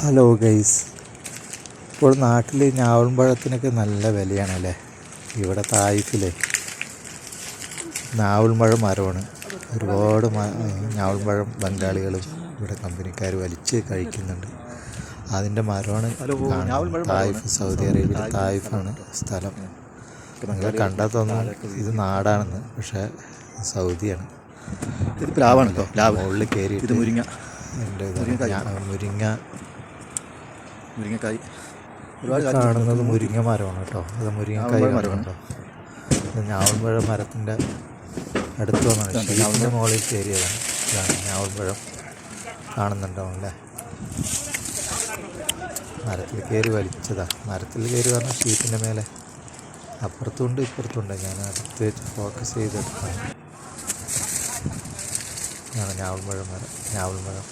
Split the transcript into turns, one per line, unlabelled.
Hello guys ഇപ്പോൾ നാട്ടിൽ ഞാവൽപ്പഴത്തിനൊക്കെ നല്ല വിലയാണല്ലേ? ഇവിടെ തായിഫിലെ. ഞാവൽപ്പഴം മരമാണ്. ഒരുപാട് ഞാവൽപ്പഴം ബംഗാളികളും ഇവിടെ കമ്പനിക്കാർ വലിച്ച് കഴിക്കുന്നുണ്ട്. അതിന്റെ മരമാണ്. തായിഫ് സൗദി അറേബ്യയിലെ തായിഫാണ് സ്ഥലം. നിങ്ങൾ കണ്ടാൽ ഇത് നാടാണെന്ന്. പക്ഷേ സൗദിയാണ്.
ഇത് പ്ലാവാണ് കേട്ടോ
മുകളിൽ കയറി
ഇത് മുരിങ്ങ. എന്റെ
മുരിങ്ങ
മുരിങ്ങക്കായ്.
ഒരുപാട് കാണുന്നത് മുരിങ്ങ മരമാണ് കേട്ടോ. അത് മുരിങ്ങക്കായ്
ഞാവൽപ്പഴ മരമാണ്.
കേട്ടോ. ഇത് ഞാവൽപ്പഴ മരത്തിന്റെ അടുത്ത് വന്നാണ്.
ഷീറ്റിന്റെ.
മുകളിൽ കയറിയതാണ്. ഇതാണ് ഞാവൽപ്പഴം. കാണുന്നുണ്ടാവും അല്ലേ മരത്തിൽ കയറി വലിച്ചതാ. മരത്തിൽ കയറി പറഞ്ഞ ഷീറ്റിന്റെ മേലെ. അപ്പുറത്തുണ്ട് ഇപ്പുറത്തുണ്ട്. ഞാൻ അടുത്ത് വെച്ച് ഫോക്കസ് ചെയ്തെടുത്താണ് ഞാവൽപ്പഴം മരം. ഞാവൽപ്പഴം.